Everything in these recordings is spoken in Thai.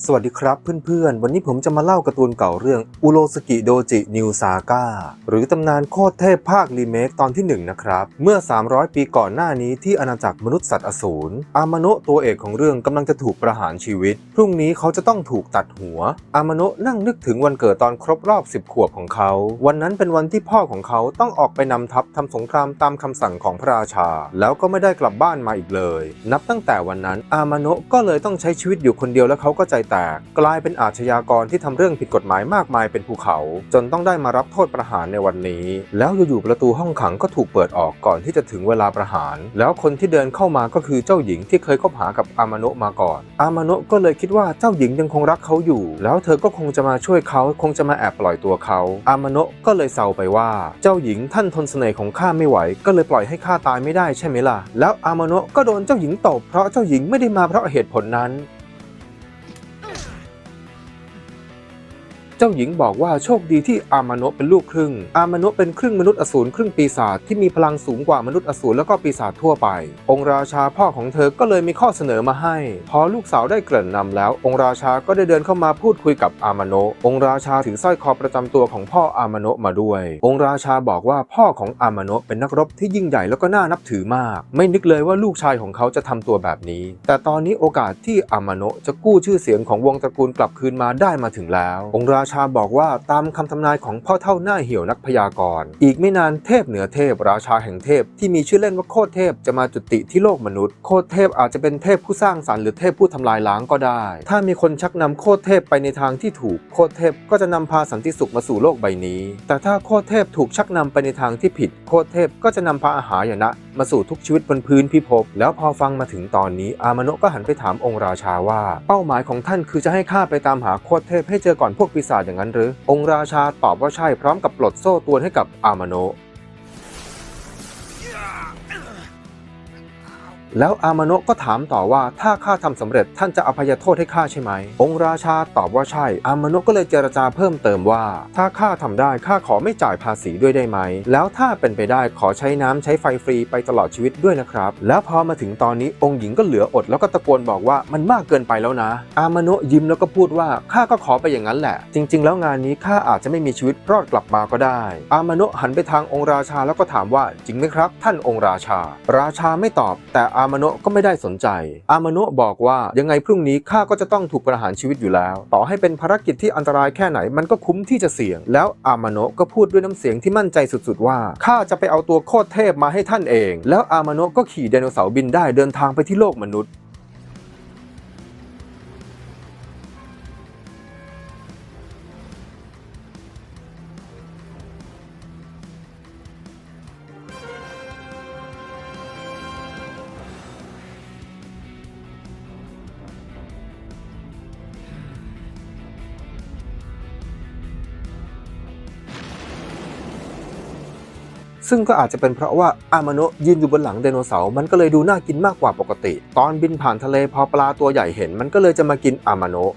สวัสดีครับเพื่อนๆ วันนี้ผมจะมาเล่าการ์ตูนเก่าเรื่องอุโรสกิโดจินิวซาก้าหรือตำนานโคตรเทพภาครีเมคตอนที่ 1 นะครับ เมื่อ 300 ปีก่อนหน้านี้ที่อาณาจักรมนุษย์สัตว์อสูรอามาโนะตัวเอกของเรื่องกำลังจะถูกประหารชีวิต พรุ่งนี้เขาจะต้องถูกตัดหัว อามาโนะนั่งนึกถึงวันเกิดตอนครบรอบ 10 ขวบของเขา วันนั้นเป็นวันที่พ่อของเขาต้องออกไปนำทัพทำสงครามตามคำสั่งของพระราชา แล้วก็ไม่ได้กลับบ้านมาอีกเลย นับตั้งแต่วันนั้นอามาโนะก็เลยต้องใช้ชีวิตอยู่คนเดียวแล้วเขาก็ใจแตก กลายเป็นอาชญากรที่ทำเรื่องผิดกฎหมายมากมายเป็นภูเขา จนต้องได้มารับโทษประหารในวันนี้ แล้วอยู่ๆประตูห้องขังก็ถูกเปิดออกก่อนที่จะถึงเวลาประหาร แล้วคนที่เดินเข้ามาก็คือเจ้าหญิงที่เคยคบหากับอามาโนะมาก่อน อามาโนะก็เลยคิดว่าเจ้าหญิงยังคงรักเขาอยู่ แล้วเธอก็คงจะมาช่วยเขาคงจะมาแอบปล่อยตัวเขาอามาโนะก็เลยเซาไปว่า เจ้าหญิงท่านทนเสน่ห์ของข้าไม่ไหว ก็เลยปล่อยให้ข้าตายไม่ได้ใช่ไหมล่ะ แล้วอามาโนะก็โดนเจ้าหญิงตบเพราะเจ้าหญิงไม่ได้มาเพราะเหตุผลนั้น จ้าหญิงบอกว่าโชคดีที่อามาโนะเป็นลูกครึ่ง อามาโนะเป็นครึ่งมนุษย์อสูรครึ่งปีศาจที่มีพลังสูงกว่ามนุษย์อสูรแล้วก็ปีศาจทั่วไป องค์ราชาพ่อของเธอก็เลยมีข้อเสนอมาให้ พอลูกสาวได้เกริ่นนำแล้ว องค์ราชาก็ได้เดินเข้ามาพูดคุยกับอามาโนะองค์ราชาถือสร้อยคอประจำตัวของพ่ออามาโนะมาด้วย องค์ราชาบอกว่าพ่อของอามาโนะเป็นนักรบที่ยิ่งใหญ่แล้วก็น่านับถือมาก ไม่นึกเลยว่าลูกชายของเขาจะทำตัวแบบนี้ แต่ตอนนี้โอกาสที่อามาโนะจะกู้ชื่อเสียงของวงตระกูลกลับคืนมาได้มาถึงแล้ว องค์ราชาบอกว่าตามคำทำนายของพ่อเท่าหน้าเหี่ยวนักพยากรณ์ อีกไม่นานเทพเหนือเทพราชาแห่งเทพ ที่มีชื่อเล่นว่าโคตรเทพจะมาจุติที่โลกมนุษย์ โคตรเทพอาจจะเป็นเทพผู้สร้างสรรค์หรือเทพผู้ทำลายล้างก็ได้ ถ้ามีคนชักนำโคตรเทพไปในทางที่ถูกโคตรเทพก็จะนำพาสันติสุขมาสู่โลกใบนี้ แต่ถ้าโคตรเทพถูกชักนำไปในทางที่ผิด โคตรเทพก็จะนำพาอาหารยนะมาสู่ทุกชีวิตบนพื้นพิภพแล้วพอฟังมาถึงตอนนี้ อามโนก็หันไปถามองค์ราชาว่า เป้าหมายของท่านคือจะให้ข้าไปตามหาโคตรเทพให้เจอก่อนพวกปีศาจอย่างนั้นหรือ องค์ราชาตอบว่าใช่พร้อมกับปลดโซ่ตรวนให้กับอามาโนะ แล้วอามาโนะก็ถามต่อว่าถ้าข้าทำสำเร็จท่านจะอภัยโทษให้ข้าใช่ไหม องค์ราชาตอบว่าใช่ อามาโนะก็เลยเจรจาเพิ่มเติมว่า ถ้าข้าทำได้ข้าขอไม่จ่ายภาษีด้วยได้ไหม แล้วถ้าเป็นไปได้ขอใช้น้ำใช้ไฟฟรีไปตลอดชีวิตด้วยนะครับ แล้วพอมาถึงตอนนี้องค์หญิงก็เหลืออดแล้วก็ตะโกนบอกว่ามันมากเกินไปแล้วนะ อามาโนะยิ้มแล้วก็พูดว่าข้าก็ขอไปอย่างนั้นแหละ จริง ๆ แล้วงานนี้ข้าอาจจะไม่มีชีวิตรอดกลับมาก็ได้ อามาโนะหันไปทางองค์ราชาแล้วก็ถามว่าจริงไหมครับ ท่านองค์ราชา ราชาไม่ตอบแต่อาามาโนะก็ไม่ได้สนใจ อามาโนะบอกว่ายังไงพรุ่งนี้ข้าก็จะต้องถูกประหารชีวิตอยู่แล้ว ต่อให้เป็นภารกิจที่อันตรายแค่ไหนมันก็คุ้มที่จะเสี่ยง แล้วอามาโนะก็พูดด้วยน้ำเสียงที่มั่นใจสุดๆว่าข้าจะไปเอาตัวโคตรเทพมาให้ท่านเอง แล้วอามาโนะก็ขี่ไดโนเสาร์บินได้เดินทางไปที่โลกมนุษย์ ซึ่งก็อาจจะเป็นเพราะว่าอามาโนะยืนอยู่บนหลังไดโนเสาร์มันก็เลยดูน่ากินมากกว่าปกติ ตอนบินผ่านทะเลพอปลาตัวใหญ่เห็น มันก็เลยจะมากินอามาโนะ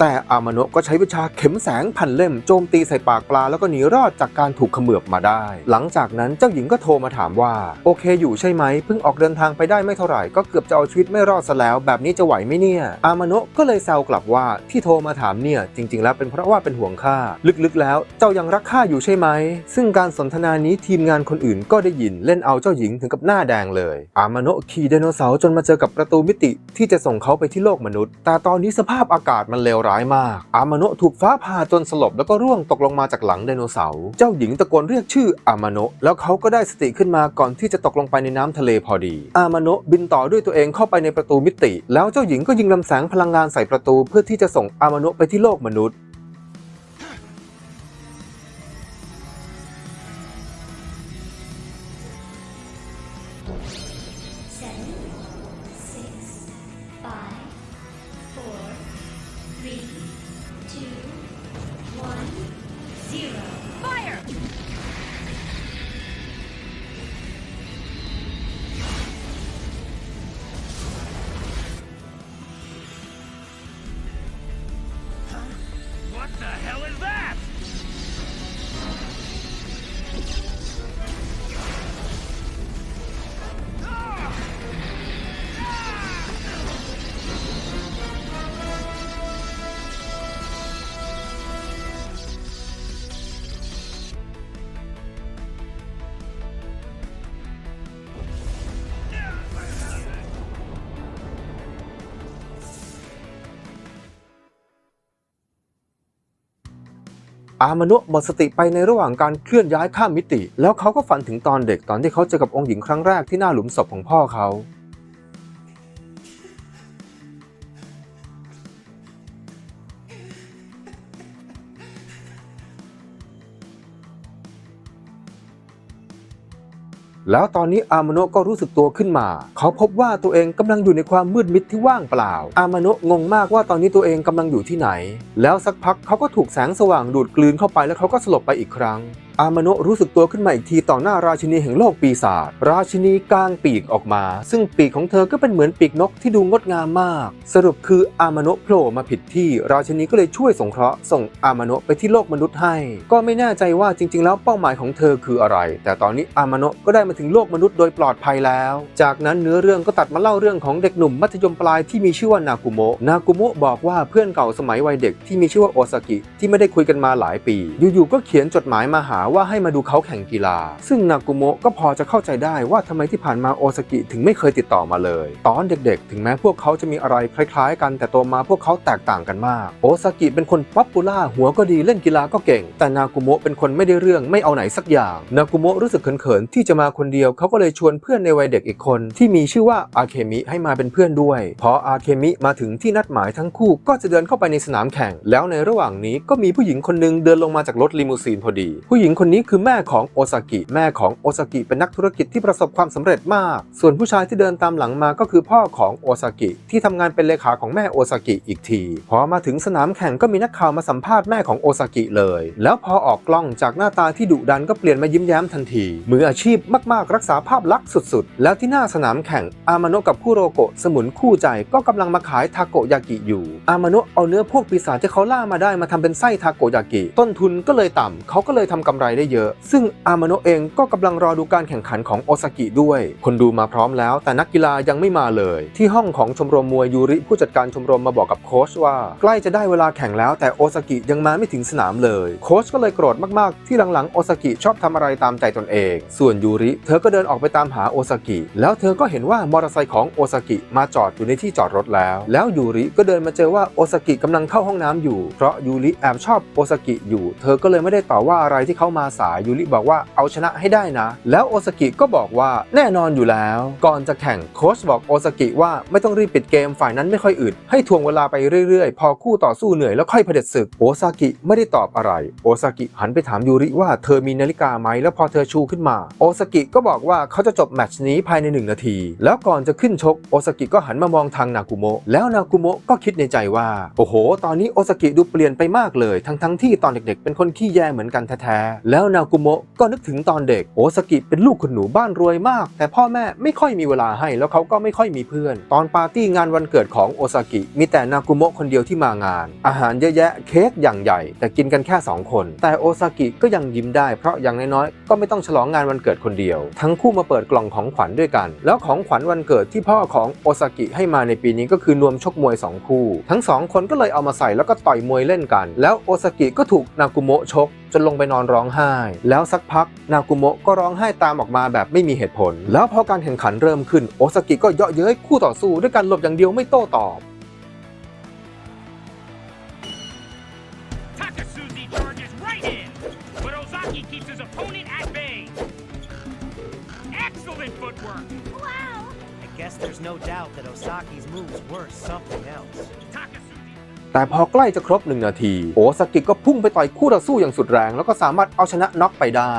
แต่อามโนะก็ใช้วิชาเข็มแสงพันเล่มโจมตีใส่ปากปลาแล้วก็หนีรอดจากการถูกเขมือบมาได้ หลังจากนั้นเจ้าหญิงก็โทรมาถามว่า โอเคอยู่ใช่ไหมเพิ่งออกเดินทางไปได้ไม่เท่าไหร่ก็เกือบจะเอาชีวิตไม่รอดซะแล้ว แบบนี้จะไหวไหมเนี่ย อามโนะก็เลยแซวกลับว่าที่โทรมาถามเนี่ยจริง ๆ แล้วเป็นเพราะว่าเป็นห่วงข้าลึกๆ แล้วเจ้ายังรักข้าอยู่ใช่ไหมซึ่งการสนทนานี้ทีมงานคนอื่นก็ได้ยินเล่นเอาเจ้าหญิงถึงกับหน้าแดงเลย อามโนะขี่ไดโนเสาร์จนมาเจอกับประตูมิติที่จะส่งเขาไปที่โลกมนุษย์ แต่ตอนนี้สภาพอากาศมันเลวร้ายมาก อามาโนะถูกฟ้าผ่าจนสลบแล้วก็ร่วงตกลงมาจากหลังไดโนเสาร์ เจ้าหญิงตะโกนเรียกชื่ออามาโนะแล้วเขาก็ได้สติขึ้นมาก่อนที่จะตกลงไปในน้ำทะเลพอดี อามาโนะบินต่อด้วยตัวเองเข้าไปในประตูมิติ แล้วเจ้าหญิงก็ยิงลำแสงพลังงานใส่ประตูเพื่อที่จะส่งอามาโนะไปที่โลกมนุษย์ hell is that? อามโนะหมดสติไปในระหว่างการเคลื่อนย้ายข้ามมิติ แล้วเขาก็ฝันถึงตอนเด็กตอนที่เขาเจอกับองค์หญิงครั้งแรกที่หน้าหลุมศพของพ่อเขา แล้วตอนนี้อามโนะก็รู้สึกตัวขึ้นมา เขาพบว่าตัวเองกำลังอยู่ในความมืดมิดที่ว่างเปล่า อามโนะงงมากว่าตอนนี้ตัวเองกำลังอยู่ที่ไหน แล้วสักพักเขาก็ถูกแสงสว่างดูดกลืนเข้าไปแล้วเขาก็สลบไปอีกครั้ง อามโนะรู้สึกตัวขึ้นมาอีกทีต่อหน้าราชินีแห่งโลกปีศาจ ราชินีกางปีกออกมา ซึ่งปีกของเธอก็เป็นเหมือนปีกนกที่ดูงดงามมาก สรุปคืออามโนะโผล่มาผิดที่ ราชินีก็เลยช่วยสงเคราะห์ส่งอามโนะไปที่โลกมนุษย์ให้ ก็ไม่แน่ใจว่าจริง ๆ แล้วเป้าหมายของเธอคืออะไร แต่ตอนนี้อามโนะก็ได้มาถึงโลกมนุษย์โดยปลอดภัยแล้ว จากนั้นเนื้อเรื่องก็ตัดมาเล่าเรื่องของเด็กหนุ่มมัธยมปลายที่มีชื่อว่านากุโมะ นากุโมะบอกว่าเพื่อนเก่าสมัยวัยเด็กที่มีชื่อว่าโอซากิที่ไม่ได้คุยกันมาหลายปี อยู่ๆก็เขียนจดหมายมาหาว่าให้มาดูเขาแข่งกีฬา ซึ่งนากุโมะก็พอจะเข้าใจได้ว่าทำไมที่ผ่านมาโอซากิถึงไม่เคยติดต่อมาเลย ตอนเด็กๆ ถึงแม้พวกเขาจะมีอะไรคล้ายๆ กันแต่โตมาพวกเขาแตกต่างกันมาก โอซากิเป็นคนป๊อปปูล่าหัวก็ดีเล่นกีฬาก็เก่ง แต่นากุโมะเป็นคนไม่ได้เรื่องไม่เอาไหนสักอย่าง นากุโมะรู้สึกเขินๆที่จะมาคนเดียวเขาก็เลยชวนเพื่อนในวัยเด็กอีกคน ที่มีชื่อว่าอาเคมิให้มาเป็นเพื่อนด้วย พออาเคมิมาถึงที่นัดหมายทั้งคู่ก็จะเดินเข้าไปในสนามแข่ง แล้วในระหว่างนี้ก็มีผู้หญิงคนนึงเดินลงมาจากรถลิมูซีนพอดี ผู้หญิงคนนี้คือแม่ของโอซากิ แม่ของโอซากิเป็นนักธุรกิจที่ประสบความสำเร็จมาก ส่วนผู้ชายที่เดินตามหลังมาก็คือพ่อของโอซากิ ที่ทำงานเป็นเลขาของแม่โอซากิอีกที พอมาถึงสนามแข่งก็มีนักข่าวมาสัมภาษณ์แม่ของโอซากิเลย แล้วพอออกกล้องจากหน้าตาที่ดุดันก็เปลี่ยนมายิ้มแย้มทันที มืออาชีพมากๆ รักษาภาพลักษณ์สุดๆ แล้วที่หน้าสนามแข่งอามาโนะกับคุโรโกะสมุนคู่ใจก็กำลังมาขายทาโกยากิอยู่ อามาโนะเอาเนื้อพวกปีศาจที่เขาล่ามาได้มาทำเป็นไส้ทาโกยากิ ต้นทุนก็เลยต่ำเขาก็เลยทำกำไรได้เยอะ ซึ่งอามาโนะเองก็กำลังรอดูการแข่งขันของโอซากิด้วย คนดูมาพร้อมแล้ว แต่นักกีฬายังไม่มาเลย ที่ห้องของชมรมมวยยูริผู้จัดการชมรมมาบอกกับโค้ชว่า ใกล้จะได้เวลาแข่งแล้วแต่โอซากิยังมาไม่ถึงสนามเลย โค้ชก็เลยโกรธมากๆ ที่หลังๆโอซากิชอบทำอะไรตามใจตนเอง ส่วนยูริเธอก็เดินออกไปตามหาโอซากิแล้วเธอก็เห็นว่ามอเตอร์ไซค์ของโอซากิมาจอดอยู่ในที่จอดรถแล้ว แล้วยูริก็เดินมาเจอว่าโอซากิกำลังเข้าห้องน้ำอยู่ เพราะยูริแอบชอบโอซากิอยู่ เธอก็เลยไม่ได้ต่อว่าอะไรที่เขามาสายยูริบอกว่าเอาชนะให้ได้นะ แล้วโอซากิก็บอกว่าแน่นอนอยู่แล้ว ก่อนจะแข่งโค้ชบอกโอซากิว่าไม่ต้องรีบปิดเกมฝ่ายนั้นไม่ค่อยอึดให้ทวงเวลาไปเรื่อยๆ พอคู่ต่อสู้เหนื่อยแล้วค่อยเผด็จศึกโอซากิไม่ได้ตอบอะไร โอซากิหันไปถามยูริว่าเธอมีนาฬิกาไหมแล้วพอเธอชูขึ้นมา โอซากิก็บอกว่าเขาจะจบแมตช์นี้ภายในหนึ่งนาที แล้วก่อนจะขึ้นชกโอซากิก็หันมามองทางนากุโมะแล้วนากุโมะก็คิดในใจว่า โอ้โห ตอนนี้โอซากิดูเปลี่ยนไปมากเลย ทั้งทั้งๆที่ตอนเด็กๆ เป็นคนขี้แยเหมือนกันแท้ๆแล้วนากุโมะก็นึกถึงตอนเด็กโอซากิเป็นลูกคนหนูบ้านรวยมาก แต่พ่อแม่ไม่ค่อยมีเวลาให้ แล้วเขาก็ไม่ค่อยมีเพื่อน ตอนปาร์ตี้งานวันเกิดของโอซากิ มีแต่นากุโมะคนเดียวที่มางาน อาหารเยอะแยะเค้กอย่างใหญ่ แต่กินกันแค่สองคน แต่โอซากิก็ยังยิ้มได้เพราะอย่างน้อยๆก็ไม่ต้องฉลองงานวันเกิดคนเดียว ทั้งคู่มาเปิดกล่องของขวัญด้วยกัน แล้วของขวัญวันเกิดที่พ่อของโอซากิให้มาในปีนี้ก็คือนวมชกมวยสองคู่ ทั้งสองคนก็เลยเอามาใส่แล้วก็ต่อยมวยเล่นกัน แล้วโอซากิก็ถูกนากุโมะชก จนลงไปนอนร้องไห้ แล้วสักพักนากุโมะก็ร้องไห้ตามออกมาแบบไม่มีเหตุผล แล้วพอการแข่งขันเริ่มขึ้นโอซากิก็เยาะเย้ยคู่ต่อสู้ด้วยการหลบอย่างเดียวไม่โต้ตอบ แต่พอใกล้จะครบหนึ่งนาที โอซากิก็พุ่งไปต่อยคู่ต่อสู้อย่างสุดแรง แล้วก็สามารถเอาชนะน็อกไปได้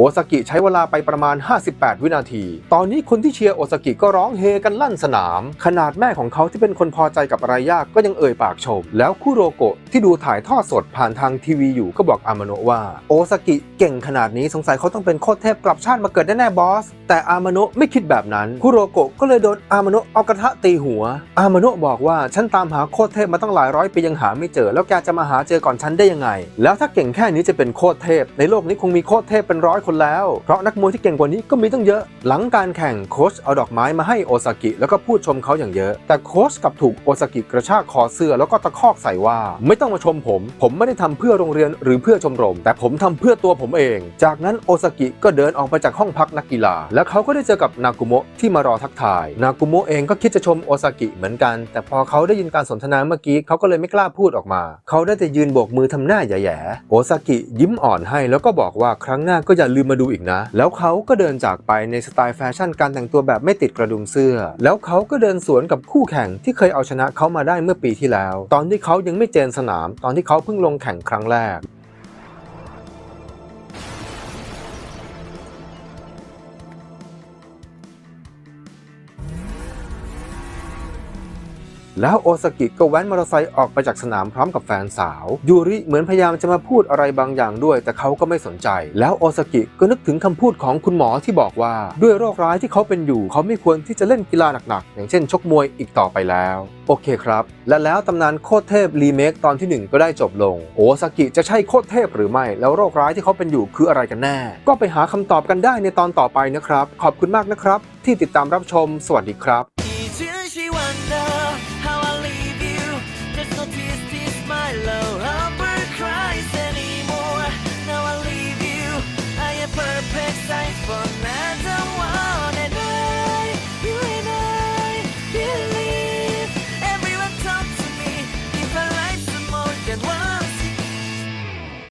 โอซากิใช้เวลาไปประมาณ 58 วินาที ตอนนี้คนที่เชียร์โอซากิก็ร้องเฮกันลั่นสนาม ขนาดแม่ของเขาที่เป็นคนพอใจกับรายากก็ยังเอ่ยปากชม แล้วคุโรโกะที่ดูถ่ายทอดสดผ่านทางทีวีอยู่ก็บอกอามาโนะว่า โอซากิเก่งขนาดนี้สงสัยเขาต้องเป็นโคตรเทพกลับชาติมาเกิดแน่ๆบอส แต่อามาโนะไม่คิดแบบนั้นคุโรโกะก็เลยโดนอามาโนะเอากระทะตีหัว อามาโนะบอกว่าฉันตามหาโคตรเทพมาตั้งหลายร้อยปียังหาไม่เจอ แล้วแกจะมาหาเจอก่อนฉันได้ยังไง แล้วถ้าเก่งแค่นี้จะเป็นโคตรเทพ ในโลกนี้คงมีโคตรเทพเป็นร้อยคนแล้ว เพราะนักมวยที่เก่งกว่านี้ก็มีตั้งเยอะ หลังการแข่งโค้ชเอาดอกไม้มาให้โอซากิแล้วก็พูดชมเขาอย่างเยอะ แต่โค้ชกลับถูกโอซากิกระชากคอเสื้อแล้วก็ตะคอกใส่ว่า ไม่ต้องมาชมผม ผมไม่ได้ทำเพื่อโรงเรียนหรือเพื่อชมรม แต่ผมทำเพื่อตัวผมเอง จากนั้นโอซากิก็เดินออกไปจากห้องพักนักกีฬาแล้วเขาก็ได้เจอกับนากุโมะที่มารอทักทาย นากุโมะเองก็คิดจะชมโอซากิเหมือนกัน แต่พอเขาได้ยินการสนทนาเมื่อกี้เขาก็เลยไม่กล้าพูดออกมา เขาได้แต่ยืนโบกมือทำหน้าแย่ๆโอซากิยิ้มอ่อนให้แล้วก็บอกว่าครั้งหน้าก็อย่าลืมมาดูอีกนะ แล้วเขาก็เดินจากไปในสไตล์แฟชั่นการแต่งตัวแบบไม่ติดกระดุมเสื้อ แล้วเขาก็เดินสวนกับคู่แข่งที่เคยเอาชนะเขามาได้เมื่อปีที่แล้ว ตอนที่เขายังไม่เจนสนาม ตอนที่เขาเพิ่งลงแข่งครั้งแรก แล้วโอซากิก็แว้นมอเตอร์ไซค์ออกไปจากสนามพร้อมกับแฟนสาว ยูริเหมือนพยายามจะมาพูดอะไรบางอย่างด้วย แต่เขาก็ไม่สนใจ แล้วโอซากิก็นึกถึงคำพูดของคุณหมอที่บอกว่า ด้วยโรคร้ายที่เขาเป็นอยู่ เขาไม่ควรที่จะเล่นกีฬาหนักๆ อย่างเช่นชกมวยอีกต่อไปแล้ว โอเคครับ และแล้วตำนานโคตรเทพรีเมคตอนทีหนึ่1 ก็ได้จบลง โอซากิจะใช่โคตรเทพหรือไม่ แล้วโรคร้ายที่เขาเป็นอยู่คืออะไรกันแน่ ก็ไปหาคำตอบกันได้ในตอนต่อไปนะครับ ขอบคุณมากนะครับ ที่ติดตามรับชม สวัสดีครับ